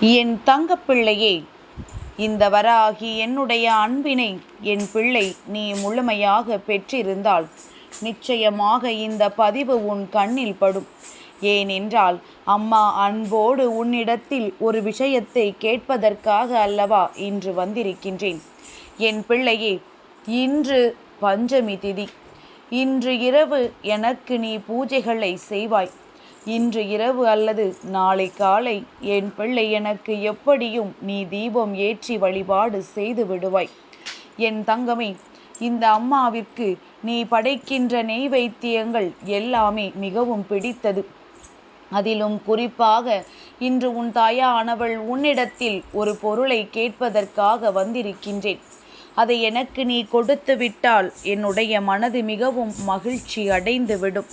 என் தங்கப்பிள்ளையே இந்த வராகி என்னுடைய அன்பினை என் பிள்ளை நீ முழுமையாக பெற்றிருந்தால் நிச்சயமாக இந்த பதிவு உன் கண்ணில் படும். ஏனென்றால் அம்மா அன்போடு உன்னிடத்தில் ஒரு விஷயத்தை கேட்பதற்காக அல்லவா இன்று வந்திருக்கின்றேன். என் பிள்ளையே இன்று பஞ்சமி திதி. இன்று இரவு எனக்கு நீ பூஜைகளை செய்வாய். இன்று இரவு அல்லது நாளை காலை என் பிள்ளை எனக்கு எப்படியும் நீ தீபம் ஏற்றி வழிபாடு செய்து விடுவாய். என் தங்கமே இந்த அம்மாவிற்கு நீ படைக்கின்ற நெய்வைத்தியங்கள் எல்லாமே மிகவும் பிடித்தது. அதிலும் குறிப்பாக இன்று உன் தாயானவள் உன்னிடத்தில் ஒரு பொருளை கேட்பதற்காக வந்திருக்கின்றேன். அதை எனக்கு நீ கொடுத்து விட்டால் என்னுடைய மனது மிகவும் மகிழ்ச்சி அடைந்து விடும்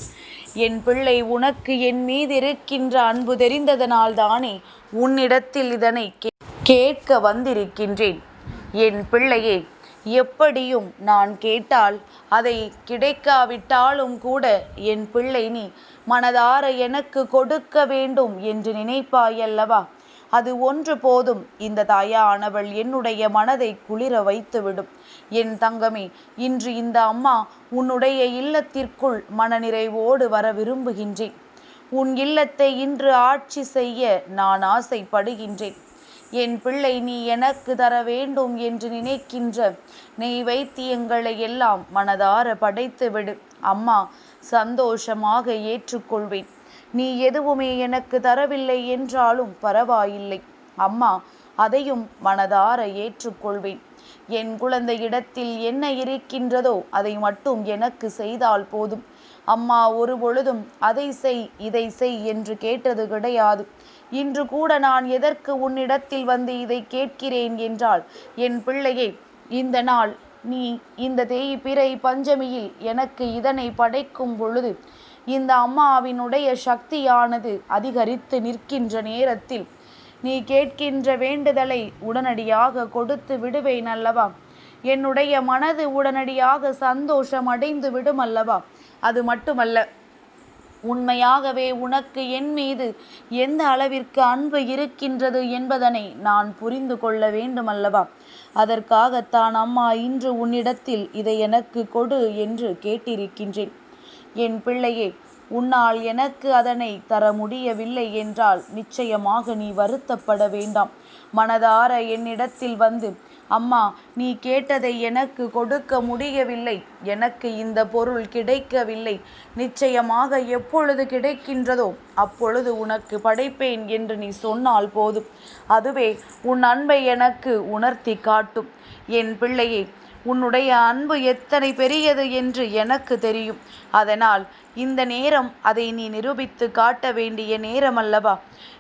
என் பிள்ளை உனக்கு என் மீது இருக்கின்ற அன்பு தெரிந்ததனால் தானே உன்னிடத்தில் இதனை கேட்க வந்திருக்கின்றேன். என் பிள்ளையே எப்படியும் நான் கேட்டால் அதை கிடைக்காவிட்டாலும் கூட என் பிள்ளை நீ மனதார எனக்கு கொடுக்க வேண்டும் என்று நினைப்பாயல்லவா? அது ஒன்று போதும். இந்த தாயானவள் என்னுடைய மனதை குளிர வைத்துவிடும். என் தங்கமே இன்று இந்த அம்மா உன்னுடைய இல்லத்திற்குள் மனநிறைவோடு வர விரும்புகின்றேன். உன் இல்லத்தை இன்று ஆட்சி செய்ய நான் ஆசைப்படுகின்றேன். என் பிள்ளை நீ எனக்கு தர வேண்டும் என்று நினைக்கின்ற நெய் வைத்தியங்களை எல்லாம் மனதார படைத்துவிடு. அம்மா சந்தோஷமாக ஏற்றுக்கொள்வேன். நீ எதுவுமே எனக்கு தரவில்லை என்றாலும் பரவாயில்லை. அம்மா அதையும் மனதார ஏற்றுக்கொள்வேன். என் குழந்தையிடத்தில் என்ன இருக்கின்றதோ அதை மட்டும் எனக்கு செய்தால் போதும். அம்மா ஒரு பொழுதும் அதை செய் இதை செய் என்று கேட்டது கிடையாது. இன்று கூட நான் எதற்கு உன்னிடத்தில் வந்து இதை கேட்கிறேன் என்றால் என் பிள்ளையே இந்த நாள் நீ இந்த தேய் பிறை பஞ்சமியில் எனக்கு இதனை படைக்கும் பொழுது இந்த அம்மாவினுடைய சக்தியானது அதிகரித்து நிற்கின்ற நேரத்தில் நீ கேட்கின்ற வேண்டுதலை உடனடியாக கொடுத்து விடுவேன் அல்லவா? என்னுடைய மனது உடனடியாக சந்தோஷம் அடைந்து விடும் அல்லவா? அது மட்டுமல்ல உண்மையாகவே உனக்கு என் மீது எந்த அளவிற்கு அன்பு இருக்கின்றது என்பதனை நான் புரிந்து கொள்ள வேண்டும் அல்லவா? அதற்காகத்தான் அம்மா இன்று உன்னிடத்தில் இதை எனக்கு கொடு என்று கேட்டிருக்கின்றேன். என் பிள்ளையே உன்னால் எனக்கு அதனை தர முடியவில்லை என்றால் நிச்சயமாக நீ வருத்தப்பட வேண்டாம். மனதார என்னிடத்தில் வந்து அம்மா நீ கேட்டதை எனக்கு கொடுக்க முடியவில்லை. எனக்கு இந்த பொருள் கிடைக்கவில்லை. நிச்சயமாக எப்பொழுது கிடைக்கின்றதோ அப்பொழுது உனக்கு படைப்பேன் என்று நீ சொன்னால் போதும். அதுவே உன் அன்பை எனக்கு உணர்த்தி காட்டும். என் பிள்ளையே உன்னுடைய அன்பு எத்தனை பெரியது என்று எனக்கு தெரியும். அதனால் இந்த நேரம் அதை நீ நிரூபித்து காட்ட வேண்டிய நேரம் அல்லவா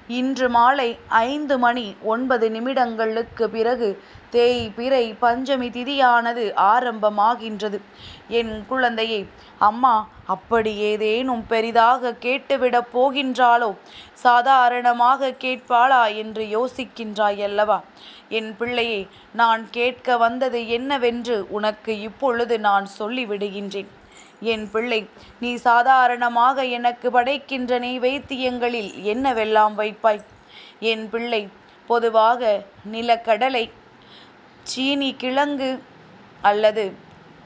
இன்று மாலை ஐந்து மணி ஒன்பது நிமிடங்களுக்கு பிறகு தேய் பிறை பஞ்சமி திதியானது ஆரம்பமாகின்றது. என் குழந்தையை அம்மா அப்படி ஏதேனும் பெரிதாக கேட்டுவிடப் போகின்றாளோ? சாதாரணமாக கேட்பாளா என்று யோசிக்கின்றாய் அல்லவா? என் பிள்ளையை நான் கேட்க வந்தது என்னவென்று உனக்கு இப்பொழுது நான் சொல்லிவிடுகின்றேன். என் பிள்ளை நீ சாதாரணமாக எனக்கு படைக்கின்ற நீ வைத்தியங்களில் என்னவெல்லாம் வைப்பாய்? என் பிள்ளை பொதுவாக நிலக்கடலை சீனி கிழங்கு அல்லது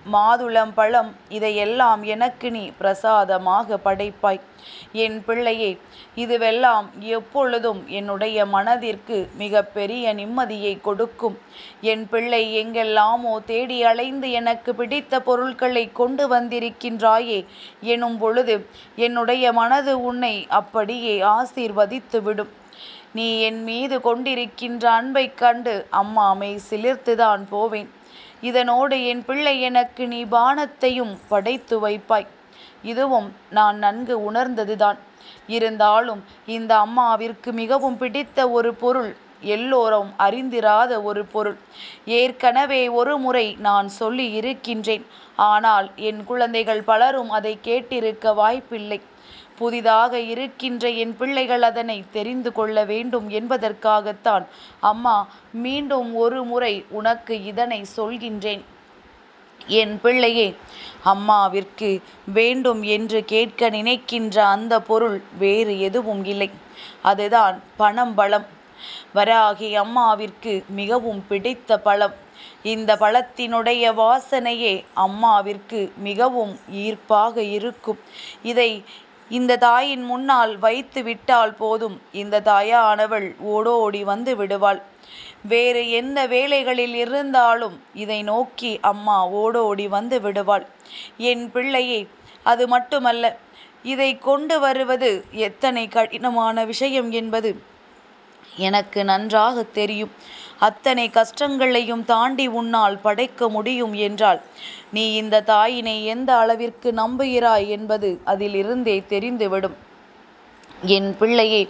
மாதுளம் பழம் இதையெல்லாம் எனக்கு நீ பிரசாதமாக படைப்பாய். என் பிள்ளையே இதுவெல்லாம் எப்பொழுதும் என்னுடைய மனதிற்கு மிக பெரிய நிம்மதியை கொடுக்கும். என் பிள்ளை எங்கெல்லாமோ தேடி அலைந்து எனக்கு பிடித்த பொருட்களை கொண்டு வந்திருக்கின்றாயே எனும் பொழுது என்னுடைய மனது உன்னை அப்படியே ஆசீர்வதித்து விடும் நீ என் மீது கொண்டிருக்கின்ற அன்பைக் கண்டு அம்மாமை சிலிர்த்துதான் போவேன். இதனோடு என் பிள்ளை எனக்கு நீ பானத்தையும் படைத்து வைப்பாய். இதுவும் நான் நன்கு உணர்ந்ததுதான். இருந்தாலும் இந்த அம்மாவிற்கு மிகவும் பிடித்த ஒரு பொருள் எல்லோரும் அறிந்திராத ஒரு பொருள். ஏற்கனவே ஒரு முறை நான் சொல்லி இருக்கின்றேன். ஆனால் என் குழந்தைகள் பலரும் அதை கேட்டிருக்க வாய்ப்பில்லை. புதிதாக இருக்கின்ற என் பிள்ளைகள் அதனை தெரிந்து கொள்ள வேண்டும் என்பதற்காகத்தான். அம்மா மீண்டும் ஒரு முறை உனக்கு இதனை சொல்கின்றேன். என் பிள்ளையே அம்மாவிற்கு வேண்டும் என்று கேட்க நினைக்கின்ற அந்த பொருள் வேறு எதுவும் இல்லை. அதுதான் பணம் பலம். வராகி அம்மாவிற்கு மிகவும் பிடித்த பழம். இந்த பழத்தினுடைய வாசனையே அம்மாவிற்கு மிகவும் ஈர்ப்பாக இருக்கும். இதை இந்த தாயின் முன்னால் வைத்து விட்டால் போதும். இந்த தாயானவள் ஓடோடி வந்து விடுவாள். வேறு எந்த வேலைகளில் இருந்தாலும் இதை நோக்கி அம்மா ஓடோடி வந்து விடுவாள். என் பிள்ளையே அது மட்டுமல்ல இதை கொண்டு வருவது எத்தனை கடினமான விஷயம் என்பது எனக்கு நன்றாக தெரியும். அத்தனை கஷ்டங்களையும் தாண்டி உன்னால் படைக்க முடியும் என்றாள். நீ இந்த தாயினை எந்த அளவிற்கு நம்புகிறாய் என்பது அதிலிருந்தே தெரிந்துவிடும். என் பிள்ளையே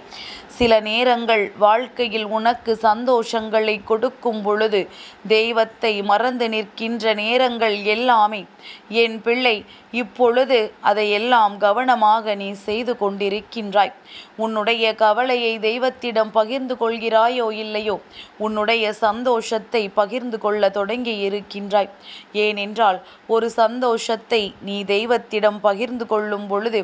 சில நேரங்கள் வாழ்க்கையில் உனக்கு சந்தோஷங்களை கொடுக்கும் பொழுது தெய்வத்தை மறந்து நிற்கின்ற நேரங்கள் எல்லாமே. என் பிள்ளை இப்பொழுது அதையெல்லாம் கவனமாக நீ செய்து கொண்டிருக்கின்றாய். உன்னுடைய கவலையை தெய்வத்திடம் பகிர்ந்து கொள்கிறாயோ இல்லையோ? உன்னுடைய சந்தோஷத்தை பகிர்ந்து கொள்ள தொடங்கி இருக்கின்றாய். ஏனென்றால் ஒரு சந்தோஷத்தை நீ தெய்வத்திடம் பகிர்ந்து கொள்ளும் பொழுது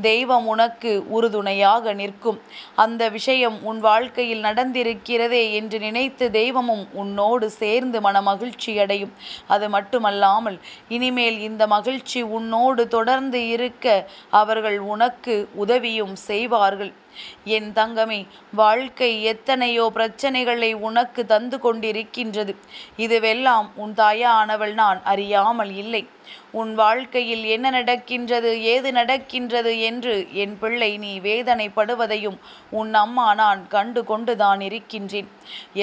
தெய்வம் உனக்கு உறுதுணையாக நிற்கும். அந்த விஷயம் உன் வாழ்க்கையில் நடந்திருக்கிறதே என்று நினைத்து தெய்வமும் உன்னோடு சேர்ந்து மனமகிழ்ச்சி அடையும். அது மட்டுமல்லாமல் இனிமேல் இந்த மகிழ்ச்சி உன்னோடு தொடர்ந்து இருக்க அவர்கள் உனக்கு உதவியும் செய்வார்கள். என் தங்கமே வாழ்க்கை எத்தனையோ பிரச்சனைகளை உனக்கு தந்து கொண்டிருக்கின்றது. இதுவெல்லாம் உன் தாயானவள் நான் அறியாமல் இல்லை. உன் வாழ்க்கையில் என்ன நடக்கின்றது ஏது நடக்கின்றது என்று என் பிள்ளை நீ வேதனைப்படுவதையும் உன் அம்மா நான் கண்டு கொண்டுதான் இருக்கின்றேன்.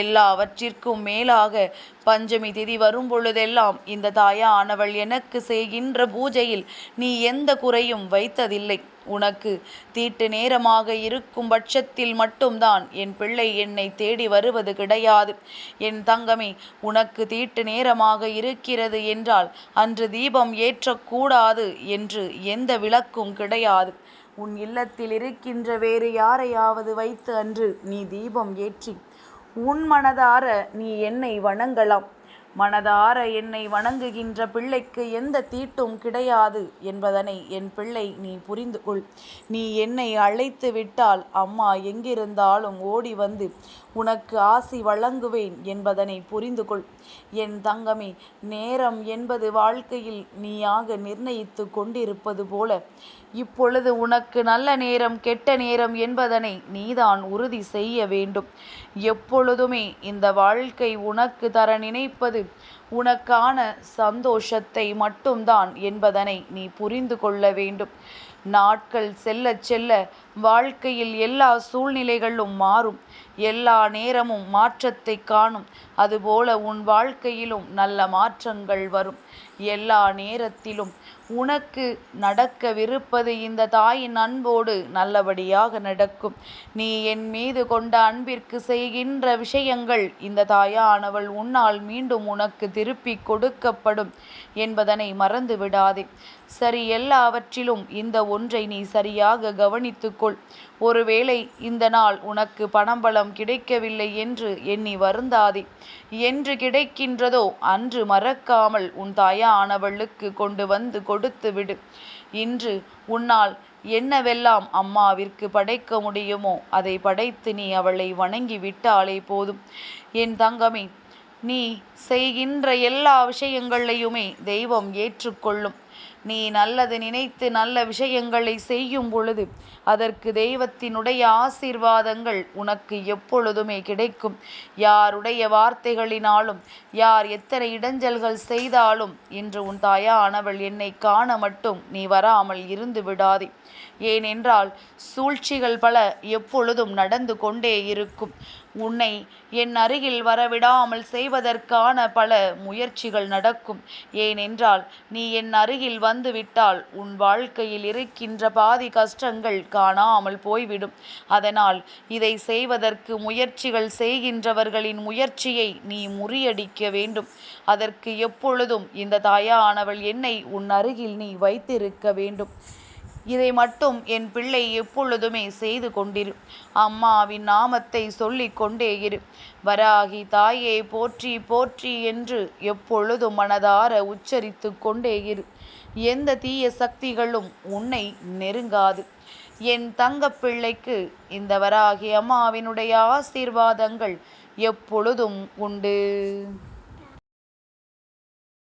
எல்லாவற்றிற்கும் மேலாக பஞ்சமி திதி வரும் பொழுதெல்லாம் இந்த தாயானவள் எனக்கு செய்கின்ற பூஜையில் நீ எந்த குறையும் வைத்ததில்லை. உனக்கு. தீட்டு நேரமாக இருக்கும் பட்சத்தில் மட்டும்தான் என் பிள்ளை என்னை தேடி வருவது கிடையாது. என் தங்கமே உனக்கு தீட்டு நேரமாக இருக்கிறது என்றால் அன்று தீபம் ஏற்றக்கூடாது என்று எந்த விளக்கும் கிடையாது. உன் இல்லத்தில் இருக்கின்ற வேறு யாரையாவது வைத்து அன்று நீ தீபம் ஏற்றி உன் மனதார நீ என்னை வணங்கலாம். மனதார என்னை வணங்குகின்ற பிள்ளைக்கு எந்த தீட்டும் கிடையாது என்பதனை என் பிள்ளை நீ புரிந்து கொள் நீ என்னை அழைத்து விட்டால் அம்மா எங்கிருந்தாலும் ஓடி வந்து உனக்கு ஆசி வழங்குவேன் என்பதனை புரிந்து கொள் என் தங்கமே நேரம் என்பது வாழ்க்கையில் நீயாக நிர்ணயித்து கொண்டிருப்பது போல. இப்பொழுது உனக்கு நல்ல நேரம் கெட்ட நேரம் என்பதனை நீதான் உறுதி செய்ய வேண்டும். எப்பொழுதுமே இந்த வாழ்க்கை உனக்கு தர நினைப்பது உனக்கான சந்தோஷத்தை மட்டும்தான் என்பதனை நீ புரிந்து கொள்ள வேண்டும். நாட்கள் செல்ல செல்ல வாழ்க்கையில் எல்லா சூழ்நிலைகளும் மாறும். எல்லா நேரமும் மாற்றத்தை காணும். அதுபோல உன் வாழ்க்கையிலும் நல்ல மாற்றங்கள் வரும். எல்லா நேரத்திலும் உனக்கு நடக்கவிருப்பது இந்த தாயின் அன்போடு நல்லபடியாக நடக்கும். நீ என் மீது கொண்ட அன்பிற்கு செய்கின்ற விஷயங்கள் இந்த தாயானவள் உன்னால் மீண்டும் உனக்கு திருப்பி கொடுக்கப்படும் என்பதனை மறந்து விடாதே சரி எல்லாவற்றிலும் இந்த ஒன்றை நீ சரியாக கவனித்துக்கொள். ஒருவேளை இந்த நாள் உனக்கு பணம் பலம் கிடைக்கவில்லை என்று எண்ணி வருந்தாதே. என்று கிடைக்கின்றதோ அன்று மறக்காமல் உன் தாயானவளுக்கு கொண்டு வந்து கொடுத்து விடு. இன்று உன்னால் என்னவெல்லாம் அம்மாவிற்கு படைக்க முடியுமோ அதை படைத்து நீ அவளை வணங்கி விட்டாலே போதும். என் தங்கமே நீ செய்கின்ற எல்லா விஷயங்களையுமே தெய்வம் ஏற்றுக்கொள்ளும். நீ நல்லது நினைத்து நல்ல விஷயங்களை செய்யும் பொழுது அதற்கு தெய்வத்தினுடைய ஆசீர்வாதங்கள் உனக்கு எப்பொழுதுமே கிடைக்கும். யாருடைய வார்த்தைகளினாலும் யார் எத்தனை இடைஞ்சல்கள் செய்தாலும் இன்று உன் தாயானவள் என்னை காண மட்டும் நீ வராமல் இருந்து விடாதே. ஏனென்றால் சூழ்ச்சிகள் பல எப்பொழுதும் நடந்து கொண்டே இருக்கும். உன்னை என் அருகில் வரவிடாமல் செய்வதற்கான பல முயற்சிகள் நடக்கும். ஏனென்றால் நீ என் அருகில் வந்துவிட்டால் உன் வாழ்க்கையில் இருக்கின்ற பாதி கஷ்டங்கள் காணாமல் போய்விடும். அதனால் இதை செய்வதற்கு முயற்சிகள் செய்கின்றவர்களின் முயற்சியை நீ முறியடிக்க வேண்டும். அதற்கு எப்பொழுதும் இந்த தாயானவள் என்னை உன் அருகில் நீ வைத்திருக்க வேண்டும். இதை மட்டும் என் பிள்ளை எப்பொழுதுமே செய்து கொண்டிரு. அம்மாவின் நாமத்தை சொல்லிக் கொண்டே இரு. வராகி தாயே போற்றி போற்றி என்று எப்பொழுதும் மனதார உச்சரித்து கொண்டே இரு. எந்த தீய சக்திகளும் உன்னை நெருங்காது. என் தங்கப்பிள்ளைக்கு இந்த வராகி அம்மாவினுடைய ஆசீர்வாதங்கள் எப்பொழுதும் உண்டு.